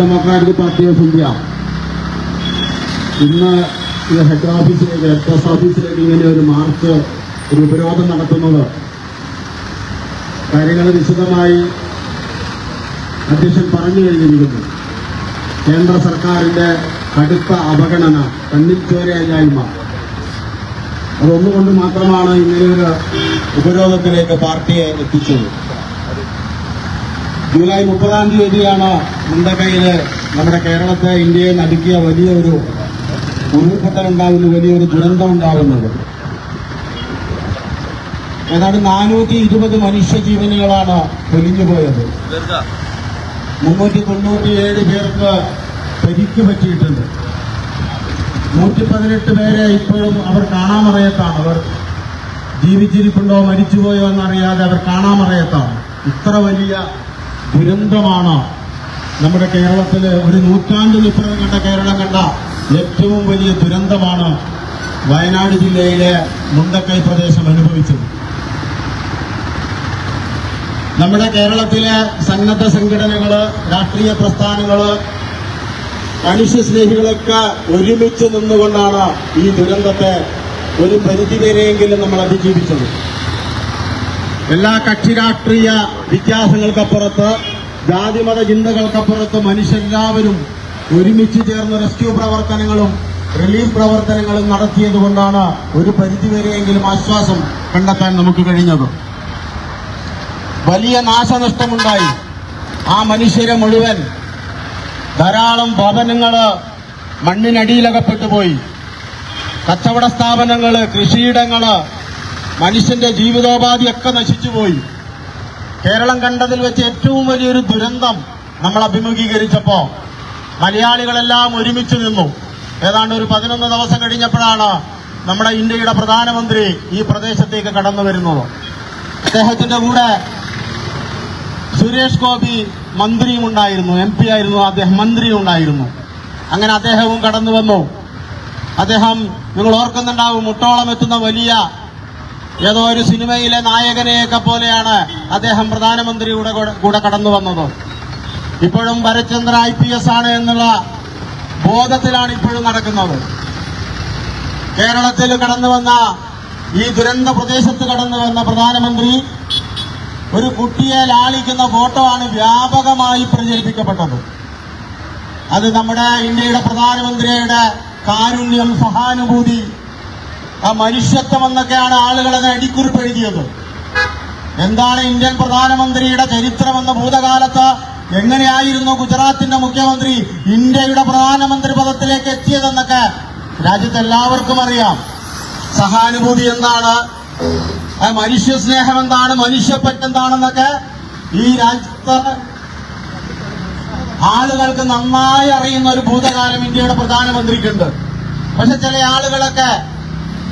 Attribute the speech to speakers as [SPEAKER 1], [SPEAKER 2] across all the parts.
[SPEAKER 1] Democratic party of India ഇന്ന് head ഓഫീസിലേക്ക് head post ഓഫീസിലേക്ക് ഇങ്ങനെ ഒരു മാർച്ച് ഒരു ഉപരോധം നടത്തുന്നത്. കാര്യങ്ങൾ വിശദമായി അധ്യക്ഷൻ പറഞ്ഞു കഴിഞ്ഞിരിക്കുന്നു. കേന്ദ്ര സർക്കാരിന്റെ കടുത്ത അവഗണന കണ്ണിൽ ചോരയില്ലായ്മ അതൊന്നുകൊണ്ട് മാത്രമാണ് ഇങ്ങനെയൊരു ഉപരോധത്തിലേക്ക് പാർട്ടിയെ എത്തിച്ചത്. ജൂലൈ മുപ്പതാം തീയതിയാണ് മുണ്ടക്കയിൽ നമ്മുടെ കേരളത്തെ ഇന്ത്യയെ നടുക്കിയ വലിയൊരു ഉരുൾപൊട്ടലുണ്ടാകുന്ന വലിയൊരു ദുരന്തം ഉണ്ടാകുന്നത് ഏതാണ്ട് നാനൂറ്റി ഇരുപത് മനുഷ്യജീവനുകളാണ് പൊലിഞ്ഞു പോയത് മുന്നൂറ്റി തൊണ്ണൂറ്റിയേഴ് പേർക്ക് പരിക്ക് പറ്റിയിട്ടുണ്ട്. നൂറ്റി പതിനെട്ട് പേരെ ഇപ്പോഴും അവർ കാണാമറയത്താണ്. അവർ ജീവിച്ചിരിപ്പുണ്ടോ മരിച്ചുപോയോ എന്നറിയാതെ അവർ കാണാമറയത്താണ്. ഇത്ര വലിയ ദുരന്തമാണ്. നമ്മുടെ കേരളത്തിൽ ഒരു നൂറ്റാണ്ടിനിപ്പുറം കണ്ട കേരളം കണ്ട ഏറ്റവും വലിയ ദുരന്തമാണ് വയനാട് ജില്ലയിലെ മുണ്ടക്കൈ പ്രദേശം അനുഭവിച്ചത്. നമ്മുടെ കേരളത്തിലെ സന്നദ്ധ സംഘടനകൾ രാഷ്ട്രീയ പ്രസ്ഥാനങ്ങൾ മനുഷ്യസ്നേഹികളൊക്കെ ഒരുമിച്ച് നിന്നുകൊണ്ടാണ് ഈ ദുരന്തത്തെ ഒരു പരിധിവരെയെങ്കിലും നമ്മൾ അതിജീവിച്ചത്. എല്ലാ കക്ഷി രാഷ്ട്രീയ വ്യത്യാസങ്ങൾക്കപ്പുറത്ത് ജാതിമത ചിന്തകൾക്കപ്പുറത്ത് മനുഷ്യരെല്ലാവരും ഒരുമിച്ച് ചേർന്ന് റെസ്ക്യൂ പ്രവർത്തനങ്ങളും റിലീഫ് പ്രവർത്തനങ്ങളും നടത്തിയതുകൊണ്ടാണ് ഒരു പരിധിവരെയെങ്കിലും ആശ്വാസം കണ്ടെത്താൻ നമുക്ക് കഴിഞ്ഞത്. വലിയ നാശനഷ്ടമുണ്ടായി. ആ മനുഷ്യരെ മുഴുവൻ ധാരാളം ഭവനങ്ങൾ മണ്ണിനടിയിലകപ്പെട്ടു പോയി കച്ചവട സ്ഥാപനങ്ങൾ കൃഷിയിടങ്ങൾ മനുഷ്യന്റെ ജീവിതോപാധിയൊക്കെ നശിച്ചുപോയി. കേരളം കണ്ടതിൽ വെച്ച് ഏറ്റവും വലിയൊരു ദുരന്തം നമ്മൾ അഭിമുഖീകരിച്ചപ്പോ മലയാളികളെല്ലാം ഒരുമിച്ച് നിന്നു. ഏതാണ്ട് ഒരു പതിനൊന്ന് ദിവസം കഴിഞ്ഞപ്പോഴാണ് നമ്മുടെ ഇന്ത്യയുടെ പ്രധാനമന്ത്രി ഈ പ്രദേശത്തേക്ക് കടന്നു വരുന്നത്. അദ്ദേഹത്തിന്റെ കൂടെ സുരേഷ് ഗോപി മന്ത്രിയും ഉണ്ടായിരുന്നു എം പി ആയിരുന്നു അദ്ദേഹം മന്ത്രിയും ഉണ്ടായിരുന്നു. അങ്ങനെ അദ്ദേഹവും കടന്നു വന്നു. അദ്ദേഹം നിങ്ങൾ ഓർക്കുന്നുണ്ടാവും മുട്ടോളം എത്തുന്ന വലിയ ഏതോ ഒരു സിനിമയിലെ നായകനെയൊക്കെ പോലെയാണ് അദ്ദേഹം പ്രധാനമന്ത്രിയുടെ കൂടെ- കൂടെ കടന്നു വന്നത്. ഇപ്പോഴും ഭരചന്ദ്ര ഐ പി എസ് ആണ് എന്നുള്ള ബോധത്തിലാണ് ഇപ്പോഴും നടക്കുന്നത്. കേരളത്തിൽ കടന്നു വന്ന ഈ ദുരന്ത പ്രദേശത്ത് കടന്നു വന്ന പ്രധാനമന്ത്രി ഒരു കുട്ടിയെ ലാളിക്കുന്ന ഫോട്ടോ ആണ് വ്യാപകമായി പ്രചരിപ്പിക്കപ്പെട്ടത്. അത് നമ്മുടെ ഇന്ത്യയുടെ പ്രധാനമന്ത്രിയുടെ കാരുണ്യം സഹാനുഭൂതി ആ മനുഷ്യത്വം എന്നൊക്കെയാണ് ആളുകൾ അത് അടിക്കുറിപ്പ് എഴുതിയത്. എന്താണ് ഇന്ത്യൻ പ്രധാനമന്ത്രിയുടെ ചരിത്രമെന്ന ഭൂതകാലത്ത് എങ്ങനെയായിരുന്നു ഗുജറാത്തിന്റെ മുഖ്യമന്ത്രി ഇന്ത്യയുടെ പ്രധാനമന്ത്രി പദത്തിലേക്ക് എത്തിയതെന്നൊക്കെ രാജ്യത്ത് എല്ലാവർക്കും അറിയാം. സഹാനുഭൂതി എന്താണ്? മനുഷ്യ സ്നേഹം എന്താണ്? മനുഷ്യപ്പറ്റെന്താണെന്നൊക്കെ ഈ രാജ്യത്ത് ആളുകൾക്ക് നന്നായി അറിയുന്ന ഒരു ഭൂതകാലം ഇന്ത്യയുടെ പ്രധാനമന്ത്രിക്കുണ്ട്. പക്ഷെ ചില ആളുകളൊക്കെ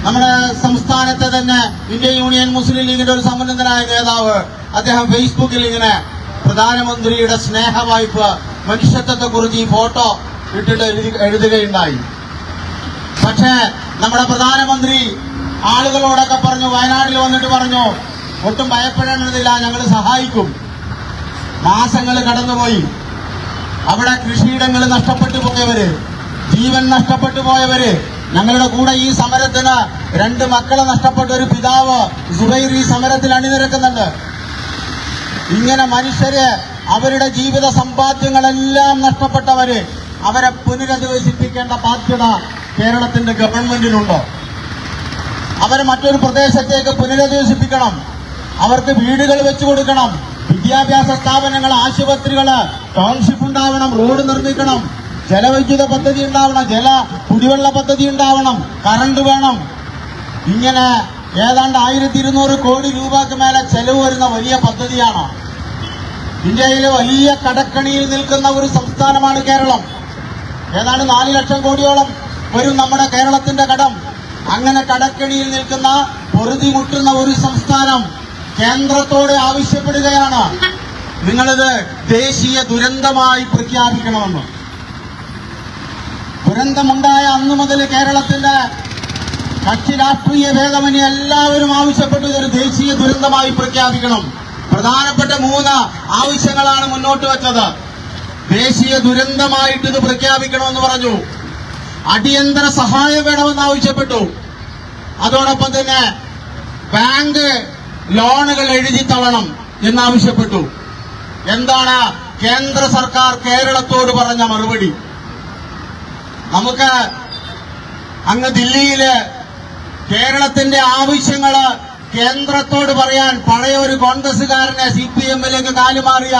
[SPEAKER 1] നമ്മുടെ സംസ്ഥാനത്തെ തന്നെ ഇന്ത്യൻ യൂണിയൻ മുസ്ലിം ലീഗിന്റെ ഒരു സമുന്നതനായ നേതാവ് അദ്ദേഹം ഫേസ്ബുക്കിൽ ഇങ്ങനെ പ്രധാനമന്ത്രിയുടെ സ്നേഹ വായ്പ മനുഷ്യത്വത്തെ കുറിച്ച് ഈ ഫോട്ടോ ഇട്ടിട്ട് എഴുതി എഴുതുകയുണ്ടായി. പക്ഷേ നമ്മുടെ പ്രധാനമന്ത്രി ആളുകളോടൊക്കെ പറഞ്ഞു വയനാട്ടിൽ വന്നിട്ട് പറഞ്ഞു ഒട്ടും ഭയപ്പെടേണ്ടതില്ല ഞങ്ങൾ സഹായിക്കും. മാസങ്ങൾ കടന്നുപോയി. അവിടെ കൃഷിയിടങ്ങൾ നഷ്ടപ്പെട്ടു പോയവര് ജീവൻ നഷ്ടപ്പെട്ടു പോയവര് ഞങ്ങളുടെ കൂടെ ഈ സമരത്തിന് രണ്ട് മക്കളെ നഷ്ടപ്പെട്ട ഒരു പിതാവ് സുബൈർ ഈ സമരത്തിൽ അണിനിരക്കുന്നുണ്ട്. ഇങ്ങനെ മനുഷ്യര് അവരുടെ ജീവിത സമ്പാദ്യങ്ങളെല്ലാം നഷ്ടപ്പെട്ടവര് അവരെ പുനരധിവസിപ്പിക്കേണ്ട ബാധ്യത കേരളത്തിന്റെ ഗവൺമെന്റിനുണ്ടോ അവരെ മറ്റൊരു പ്രദേശത്തേക്ക് പുനരധിവസിപ്പിക്കണം. അവർക്ക് വീടുകൾ വെച്ചു കൊടുക്കണം. വിദ്യാഭ്യാസ സ്ഥാപനങ്ങൾ ആശുപത്രികൾ ടൗൺഷിപ്പ് ഉണ്ടാവണം റോഡ് നിർമ്മിക്കണം. ജലവൈദ്യുത പദ്ധതി ഉണ്ടാവണം ജല കുടിവെള്ള പദ്ധതി ഉണ്ടാവണം കറണ്ട് വേണം. ഇങ്ങനെ ഏതാണ്ട് ആയിരത്തി ഇരുന്നൂറ് കോടി രൂപക്ക് മേലെ ചെലവ് വരുന്ന വലിയ പദ്ധതിയാണ്. ഇന്ത്യയിലെ വലിയ കടക്കണിയിൽ നിൽക്കുന്ന ഒരു സംസ്ഥാനമാണ് കേരളം. ഏതാണ്ട് നാല് ലക്ഷം കോടിയോളം വരും നമ്മുടെ കേരളത്തിന്റെ കടം. അങ്ങനെ കടക്കണിയിൽ നിൽക്കുന്ന പൊറുതി മുട്ടുന്ന ഒരു സംസ്ഥാനം കേന്ദ്രത്തോട് ആവശ്യപ്പെടുകയാണ്. നിങ്ങളിത് ദേശീയ ദുരന്തമായി പ്രഖ്യാപിക്കണമെന്ന്. ദുരന്തമുണ്ടായ അന്നു മുതൽ കേരളത്തിന്റെ കക്ഷി രാഷ്ട്രീയ ഭേദമനി എല്ലാവരും ആവശ്യപ്പെട്ടു. ഇതൊരു ദേശീയ ദുരന്തമായി പ്രഖ്യാപിക്കണം. പ്രധാനപ്പെട്ട മൂന്ന് ആവശ്യങ്ങളാണ് മുന്നോട്ട് വെച്ചത്. ദേശീയ ദുരന്തമായിട്ട് ഇത് പ്രഖ്യാപിക്കണമെന്ന് പറഞ്ഞു. അടിയന്തര സഹായം വേണമെന്ന് ആവശ്യപ്പെട്ടു. അതോടൊപ്പം തന്നെ ബാങ്ക് ലോണുകൾ എഴുതി തള്ളണം എന്നാവശ്യപ്പെട്ടു. എന്താണ് കേന്ദ്ര സർക്കാർ കേരളത്തോട് പറഞ്ഞ മറുപടി? നമുക്ക് അങ്ങ് ദില്ലിയിൽ കേരളത്തിന്റെ ആവശ്യങ്ങൾ കേന്ദ്രത്തോട് പറയാൻ പഴയ ഒരു കോൺഗ്രസുകാരനെ സി പി എമ്മിലേക്ക് കാലുമാറിയ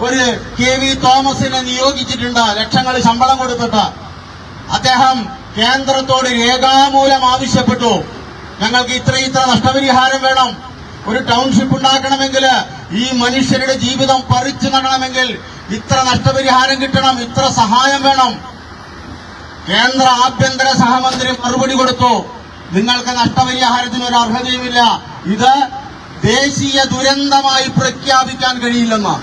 [SPEAKER 1] ഒരു കെ വി തോമസിനെ നിയോഗിച്ചിട്ടുണ്ട്. ലക്ഷങ്ങൾ ശമ്പളം കൊടുത്തിട്ട്. അദ്ദേഹം കേന്ദ്രത്തോട് രേഖാമൂലം ആവശ്യപ്പെട്ടു. ഞങ്ങൾക്ക് ഇത്ര ഇത്ര നഷ്ടപരിഹാരം വേണം. ഒരു ടൗൺഷിപ്പ് ഉണ്ടാക്കണമെങ്കിൽ ഈ മനുഷ്യരുടെ ജീവിതം പറിച്ചു നടണമെങ്കിൽ ഇത്ര നഷ്ടപരിഹാരം കിട്ടണം. ഇത്ര സഹായം വേണം. കേന്ദ്ര ആഭ്യന്തര സഹമന്ത്രി മറുപടി കൊടുത്തു. നിങ്ങൾക്ക് നഷ്ടപരിഹാരത്തിന് ഒരു അർഹതയുമില്ല. ഇത് ദേശീയ ദുരന്തമായി പ്രഖ്യാപിക്കാൻ കഴിയില്ലെന്ന്.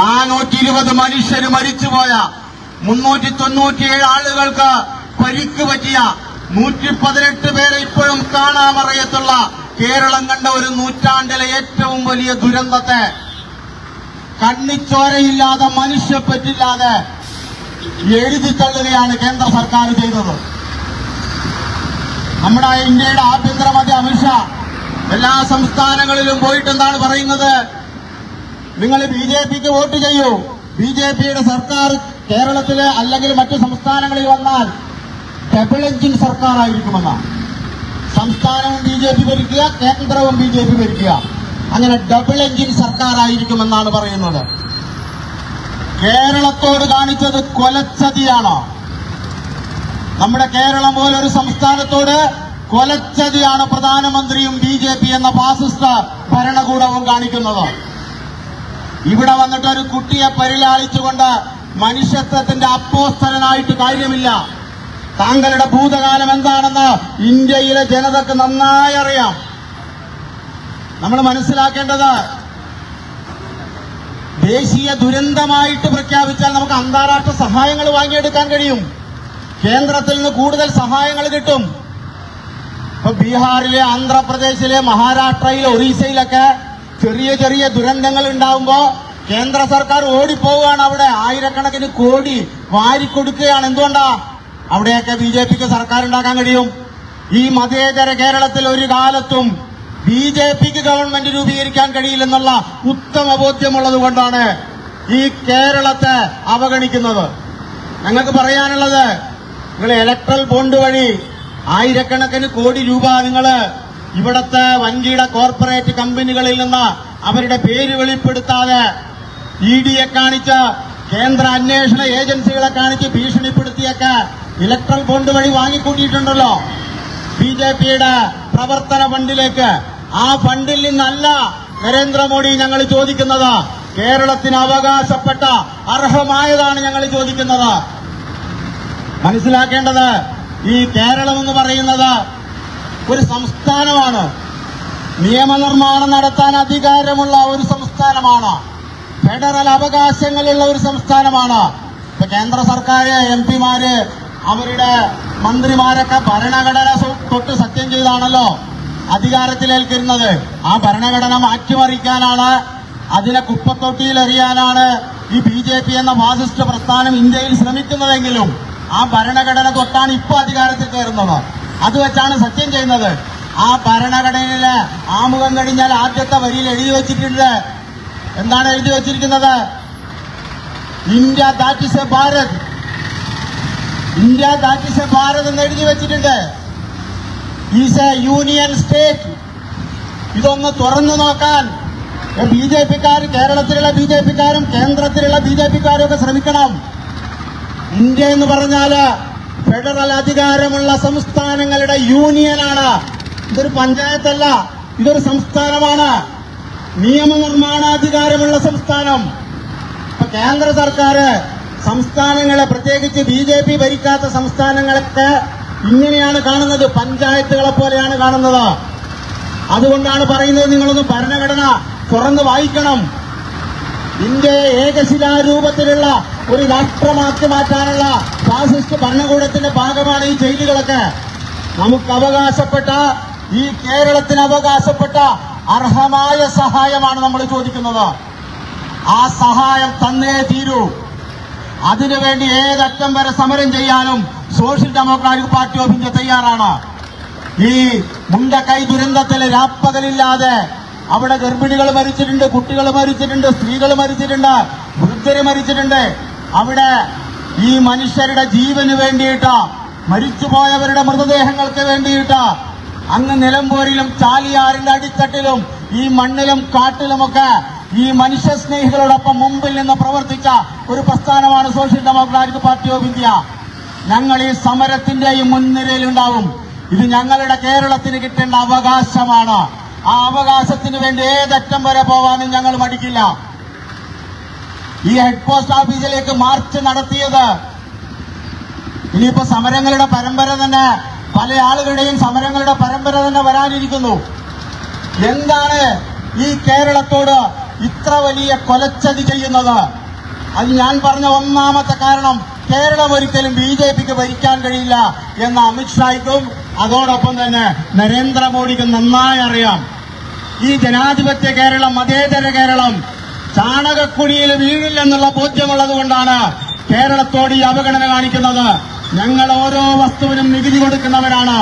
[SPEAKER 1] നാനൂറ്റി ഇരുപത് മനുഷ്യര് മരിച്ചുപോയ മുന്നൂറ്റി തൊണ്ണൂറ്റിയേഴ് ആളുകൾക്ക് പരിക്ക് പറ്റിയ നൂറ്റി പതിനെട്ട് പേരെ ഇപ്പോഴും കാണാമറിയത്തുള്ള കേരളം കണ്ട ഒരു നൂറ്റാണ്ടിലെ ഏറ്റവും വലിയ ദുരന്തത്തെ കണ്ണിച്ചോരയില്ലാതെ മനുഷ്യപ്പറ്റില്ലാതെ എഴുതി തള്ളുകയാണ് കേന്ദ്ര സർക്കാർ ചെയ്തത്. നമ്മുടെ ഇന്ത്യയുടെ ആഭ്യന്തരമന്ത്രി അമിത്ഷാ എല്ലാ സംസ്ഥാനങ്ങളിലും പോയിട്ട് എന്താണ് പറയുന്നത്? നിങ്ങൾ ബി ജെ പിക്ക് വോട്ട് ചെയ്യൂ. ബി ജെ പിയുടെ സർക്കാർ കേരളത്തിൽ അല്ലെങ്കിൽ മറ്റു സംസ്ഥാനങ്ങളിൽ വന്നാൽ ഡബിൾ എഞ്ചിൻ സർക്കാരായിരിക്കുമെന്നാണ് സംസ്ഥാനവും ബി ജെ പി ഭരിക്കുക കേന്ദ്രവും ബി ജെ പി ഭരിക്കുക. അങ്ങനെ ഡബിൾ എഞ്ചിൻ സർക്കാരായിരിക്കുമെന്നാണ് പറയുന്നത്. കേരളത്തോട് കാണിച്ചത് കൊലച്ചതിയാണോ? നമ്മുടെ കേരളം പോലൊരു സംസ്ഥാനത്തോട് കൊലച്ചതിയാണ് പ്രധാനമന്ത്രിയും ബി ജെ പി എന്ന ഫാസിസ്റ്റ് ഭരണകൂടവും കാണിക്കുന്നത്. ഇവിടെ വന്നിട്ട് ഒരു കുട്ടിയെ പരിലാളിച്ചുകൊണ്ട് മനുഷ്യത്വത്തിന്റെ അപ്പോസ്തരനായിട്ട് കാര്യമില്ല. താങ്കളുടെ ഭൂതകാലം എന്താണെന്ന് ഇന്ത്യയിലെ ജനതക്ക് നന്നായി അറിയാം. നമ്മൾ മനസ്സിലാക്കേണ്ടത് ദേശീയ ദുരന്തമായിട്ട് പ്രഖ്യാപിച്ചാൽ നമുക്ക് അന്താരാഷ്ട്ര സഹായങ്ങൾ വാങ്ങിയെടുക്കാൻ കഴിയും. കേന്ദ്രത്തിൽ നിന്ന് കൂടുതൽ സഹായങ്ങൾ കിട്ടും. ഇപ്പൊ ബീഹാറിലെ ആന്ധ്രാപ്രദേശിലെ മഹാരാഷ്ട്രയിലെ ഒറീസയിലൊക്കെ ചെറിയ ചെറിയ ദുരന്തങ്ങൾ ഉണ്ടാവുമ്പോ കേന്ദ്ര സർക്കാർ ഓടിപ്പോവുകയാണ് അവിടെ. ആയിരക്കണക്കിന് കോടി വാരിക്കൊടുക്കുകയാണ്. എന്തുകൊണ്ടാ? അവിടെയൊക്കെ ബി ജെ പിക്ക് സർക്കാർ ഉണ്ടാക്കാൻ കഴിയും. ഈ മതേതര കേരളത്തിൽ ഒരു കാലത്തും ബി ജെ പിക്ക് ഗവൺമെന്റ് രൂപീകരിക്കാൻ കഴിയില്ലെന്നുള്ള ഉത്തമ ബോധ്യമുള്ളത് കൊണ്ടാണ് ഈ കേരളത്തെ അവഗണിക്കുന്നത്. ഞങ്ങൾക്ക് പറയാനുള്ളത് നിങ്ങൾ ഇലക്ട്രൽ ബോണ്ട് വഴി ആയിരക്കണക്കിന് കോടി രൂപ നിങ്ങൾ ഇവിടത്തെ വൻകിട കോർപ്പറേറ്റ് കമ്പനികളിൽ നിന്ന് അവരുടെ പേര് വെളിപ്പെടുത്താതെ ഇ ഡിയെ കാണിച്ച് കേന്ദ്ര അന്വേഷണ ഏജൻസികളെ കാണിച്ച് ഭീഷണിപ്പെടുത്തിയൊക്കെ ഇലക്ട്രൽ ബോണ്ട് വഴി വാങ്ങിക്കൂട്ടിയിട്ടുണ്ടല്ലോ. ബി ജെ പിയുടെ പ്രവർത്തന ഫണ്ടിലേക്ക് ആ ഫണ്ടിൽ നിന്നല്ല നരേന്ദ്രമോദി ഞങ്ങൾ ചോദിക്കുന്നത്. കേരളത്തിന് അവകാശപ്പെട്ട അർഹമായതാണ് ഞങ്ങൾ ചോദിക്കുന്നത്. മനസ്സിലാക്കേണ്ടത് ഈ കേരളം എന്ന് പറയുന്നത് ഒരു സംസ്ഥാനമാണ്. നിയമനിർമ്മാണം നടത്താൻ അധികാരമുള്ള ഒരു സംസ്ഥാനമാണ്. ഫെഡറൽ അവകാശങ്ങളുള്ള ഒരു സംസ്ഥാനമാണ്. ഇപ്പൊ കേന്ദ്ര സർക്കാർ എം പിമാര് അവരുടെ മന്ത്രിമാരൊക്കെ ഭരണഘടന തൊട്ട് സത്യം ചെയ്താണല്ലോ. അധികാരത്തിലേൽക്കുന്നത്. ആ ഭരണഘടന മാറ്റിമറിക്കാനാണ് അതിനെ കുപ്പത്തൊട്ടിയിൽ എറിയാനാണ് ഈ ബി ജെ പി എന്ന ഫാസിസ്റ്റ് പ്രസ്ഥാനം ഇന്ത്യയിൽ ശ്രമിക്കുന്നതെങ്കിലും ആ ഭരണഘടന തൊട്ടാണ് ഇപ്പൊ അധികാരത്തിൽ കയറുന്നത്. അത് വെച്ചാണ് സത്യം ചെയ്യുന്നത്. ആ ഭരണഘടനയിലെ ആമുഖം കഴിഞ്ഞാൽ ആദ്യത്തെ വരിയിൽ എഴുതി വച്ചിട്ടുണ്ട്. എന്താണ് എഴുതി വച്ചിരിക്കുന്നത്? India that is a Bharat. India that is a Bharat എന്ന് എഴുതി വെച്ചിട്ടുണ്ട്. ഈസ് എ യൂണിയൻ സ്റ്റേറ്റ് ഇതൊന്ന് തുറന്നു നോക്കാൻ. ബി ജെ പിക്കാർ കേരളത്തിലുള്ള ബി ജെ പിക്കാരും കേന്ദ്രത്തിലുള്ള ബി ജെ പിക്കാരും ഒക്കെ ശ്രമിക്കണം. ഇന്ത്യ എന്ന് പറഞ്ഞാൽ ഫെഡറൽ അധികാരമുള്ള സംസ്ഥാനങ്ങളുടെ യൂണിയനാണ്. ഇതൊരു പഞ്ചായത്തല്ല ഇതൊരു സംസ്ഥാനമാണ്. നിയമനിർമ്മാണാധികാരമുള്ള സംസ്ഥാനം. ഇപ്പൊ കേന്ദ്ര സർക്കാർ സംസ്ഥാനങ്ങളെ പ്രത്യേകിച്ച് ബി ജെ പി ഭരിക്കാത്ത സംസ്ഥാനങ്ങളൊക്കെ ഇങ്ങനെയാണ് കാണുന്നത്. പഞ്ചായത്തുകളെ പോലെയാണ് കാണുന്നത്. അതുകൊണ്ടാണ് പറയുന്നത് നിങ്ങളൊന്ന് ഭരണഘടന തുറന്ന് വായിക്കണം. ഇന്ത്യയെ ഏകശിലാരൂപത്തിലുള്ള ഒരു രാഷ്ട്രമാക്കി മാറ്റാനുള്ള ഫാസിസ്റ്റ് ഭരണകൂടത്തിന്റെ ഭാഗമാണ് ഈ ജയിലുകളൊക്കെ. നമുക്ക് അവകാശപ്പെട്ട ഈ കേരളത്തിന് അവകാശപ്പെട്ട അർഹമായ സഹായമാണ് നമ്മൾ ചോദിക്കുന്നത്. ആ സഹായം തന്നേ തീരൂ. അതിനുവേണ്ടി ഏതറ്റം വരെ സമരം ചെയ്യാനും social democratic party of India തയ്യാറാണ്. ഈ മുണ്ടക്കൈ ദുരന്തത്തിൽ രാപ്പകലില്ലാതെ അവിടെ ഗർഭിണികൾ മരിച്ചിട്ടുണ്ട് കുട്ടികൾ മരിച്ചിട്ടുണ്ട് സ്ത്രീകൾ മരിച്ചിട്ടുണ്ട് വൃദ്ധര് മരിച്ചിട്ടുണ്ട്. അവിടെ ഈ മനുഷ്യരുടെ ജീവന് വേണ്ടിയിട്ട് മരിച്ചുപോയവരുടെ മൃതദേഹങ്ങൾക്ക് വേണ്ടിയിട്ട് അങ്ങ് നിലമ്പൂരിലും ചാലിയാറിന്റെ അടിത്തട്ടിലും ഈ മണ്ണിലും കാട്ടിലുമൊക്കെ ഈ മനുഷ്യ സ്നേഹികളോടൊപ്പം മുമ്പിൽ നിന്ന് പ്രവർത്തിച്ച ഒരു പ്രസ്ഥാനമാണ് social democratic party of India. ഞങ്ങൾ ഈ സമരത്തിന്റെയും മുൻനിരയിലുണ്ടാവും. ഇത് ഞങ്ങളുടെ കേരളത്തിന് കിട്ടേണ്ട അവകാശമാണ്. ആ അവകാശത്തിന് വേണ്ടി ഏതറ്റം വരെ പോവാനും ഞങ്ങൾ മടിക്കില്ല. ഈ ഹെഡ് പോസ്റ്റ് ഓഫീസിലേക്ക് മാർച്ച് നടത്തിയത് ഇനിയിപ്പോ സമരങ്ങളുടെ പരമ്പര തന്നെ പല ആളുകളുടെയും സമരങ്ങളുടെ പരമ്പര തന്നെ വരാനിരിക്കുന്നു. എന്താണ് ഈ കേരളത്തോട് ഇത്ര വലിയ കൊലച്ചതി ചെയ്യുന്നത്? അത് ഞാൻ പറഞ്ഞ ഒന്നാമത്തെ കാരണം. കേരളം ഒരിക്കലും ബി ജെ പിക്ക് ഭരിക്കാൻ കഴിയില്ല എന്ന് അമിത്ഷായ്ക്കും അതോടൊപ്പം തന്നെ നരേന്ദ്രമോദിക്കും നന്നായി അറിയാം. ഈ ജനാധിപത്യ കേരളം മതേതര കേരളം ചാണകക്കുഴിയിൽ വീഴില്ലെന്നുള്ള ബോധ്യമുള്ളത് കൊണ്ടാണ് കേരളത്തോട് ഈ അവഗണന കാണിക്കുന്നത്. ഞങ്ങൾ ഓരോ വസ്തുവിനും നികുതി കൊടുക്കുന്നവരാണ്.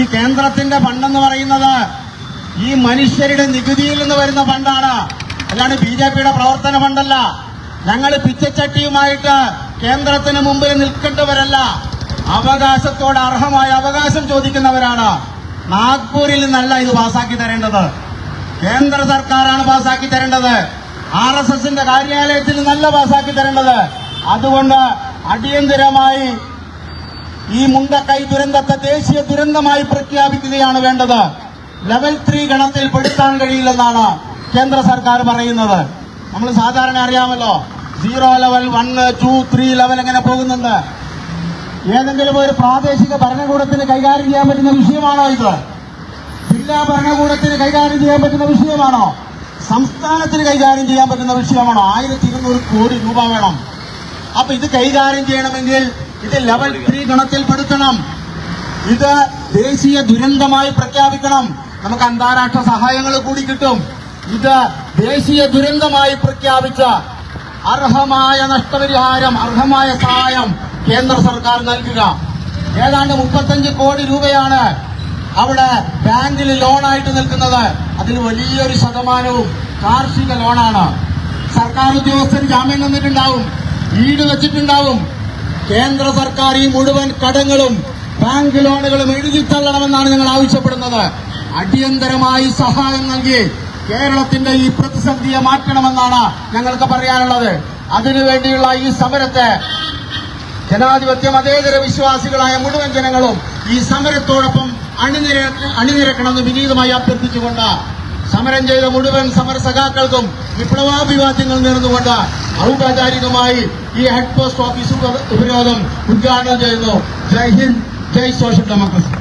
[SPEAKER 1] ഈ കേന്ദ്രത്തിന്റെ ഫണ്ടെന്ന് പറയുന്നത് ഈ മനുഷ്യരുടെ നികുതിയിൽ നിന്ന് വരുന്ന ഫണ്ടാണ്. അല്ലാണ്ട് ബി ജെ പിയുടെ പ്രവർത്തന ഫണ്ടല്ല. ഞങ്ങൾ പിച്ചച്ചട്ടിയുമായിട്ട് കേന്ദ്രത്തിന് മുമ്പിൽ നിൽക്കേണ്ടവരല്ല. അവകാശത്തോട് അർഹമായ അവകാശം ചോദിക്കുന്നവരാണ്. നാഗ്പൂരിൽ നിന്നല്ല ഇത് പാസാക്കി തരേണ്ടത്. കേന്ദ്ര സർക്കാരാണ് പാസാക്കി തരേണ്ടത്. ആർ എസ് എസിന്റെ കാര്യാലയത്തിൽ നിന്നല്ല പാസാക്കി തരേണ്ടത്. അതുകൊണ്ട് അടിയന്തരമായി ഈ മുണ്ടക്കൈ ദുരന്തത്തെ ദേശീയ ദുരന്തമായി പ്രഖ്യാപിക്കുകയാണ് വേണ്ടത്. ലെവൽ ത്രീ ഗണത്തിൽ പെടുത്താൻ കഴിയില്ലെന്നാണ് കേന്ദ്ര സർക്കാർ പറയുന്നത്. നമ്മൾ സാധാരണ അറിയാമല്ലോ. Zero level one two three level എങ്ങനെ പോകുന്നുണ്ട്? ഏതെങ്കിലും ഒരു പ്രാദേശിക ഭരണകൂടത്തിന് കൈകാര്യം ചെയ്യാൻ പറ്റുന്ന വിഷയമാണോ ഇത്? ജില്ലാ ഭരണകൂടത്തിന് കൈകാര്യം ചെയ്യാൻ പറ്റുന്ന വിഷയമാണോ? സംസ്ഥാനത്തിന് കൈകാര്യം ചെയ്യാൻ പറ്റുന്ന വിഷയമാണോ? ആയിരത്തി ഇരുന്നൂറ് കോടി രൂപ വേണം. അപ്പൊ ഇത് കൈകാര്യം ചെയ്യണമെങ്കിൽ ഇത് ലെവൽ ത്രീ ഗണത്തിൽപ്പെടുത്തണം ഇത് ദേശീയ ദുരന്തമായി പ്രഖ്യാപിക്കണം. നമുക്ക് അന്താരാഷ്ട്ര സഹായങ്ങൾ കൂടി കിട്ടും. ഇത് ദേശീയ ദുരന്തമായി പ്രഖ്യാപിച്ച അർഹമായ നഷ്ടപരിഹാരം അർഹമായ സഹായം കേന്ദ്ര സർക്കാർ നൽകുക. ഏതാണ്ട് മുപ്പത്തഞ്ച് കോടി രൂപയാണ് അവിടെ ബാങ്കിൽ ലോണായിട്ട് നിൽക്കുന്നത്. അതിൽ വലിയൊരു ശതമാനവും കാർഷിക ലോണാണ്. സർക്കാർ ഉദ്യോഗസ്ഥർ ജാമ്യം നിന്നിട്ടുണ്ടാവും വീട് വെച്ചിട്ടുണ്ടാവും. കേന്ദ്ര സർക്കാർ ഈ മുഴുവൻ കടങ്ങളും ബാങ്ക് ലോണുകളും എഴുതി തള്ളണമെന്നാണ് ഞങ്ങൾ ആവശ്യപ്പെടുന്നത്. അടിയന്തരമായി സഹായം നൽകി കേരളത്തിന്റെ ഈ പ്രതിസന്ധിയെ മാറ്റണമെന്നാണ് ഞങ്ങൾക്ക് പറയാനുള്ളത്. അതിനുവേണ്ടിയുള്ള ഈ സമരത്തെ ജനാധിപത്യ മതേതര വിശ്വാസികളായ മുഴുവൻ ജനങ്ങളും ഈ സമരത്തോടൊപ്പം അണിനിര അണിനിരക്കണമെന്ന് വിനീതമായി അഭ്യർത്ഥിച്ചുകൊണ്ട് സമരം ചെയ്ത മുഴുവൻ സമര സഖാക്കൾക്കും വിപ്ലവാഭിവാദ്യങ്ങൾ നേർന്നുകൊണ്ട് ഔപചാരികമായി ഈ ഹെഡ് പോസ്റ്റ് ഓഫീസ് ഉപരോധം ഉദ്ഘാടനം ചെയ്യുന്നു. Jai Hind Jai social democracy.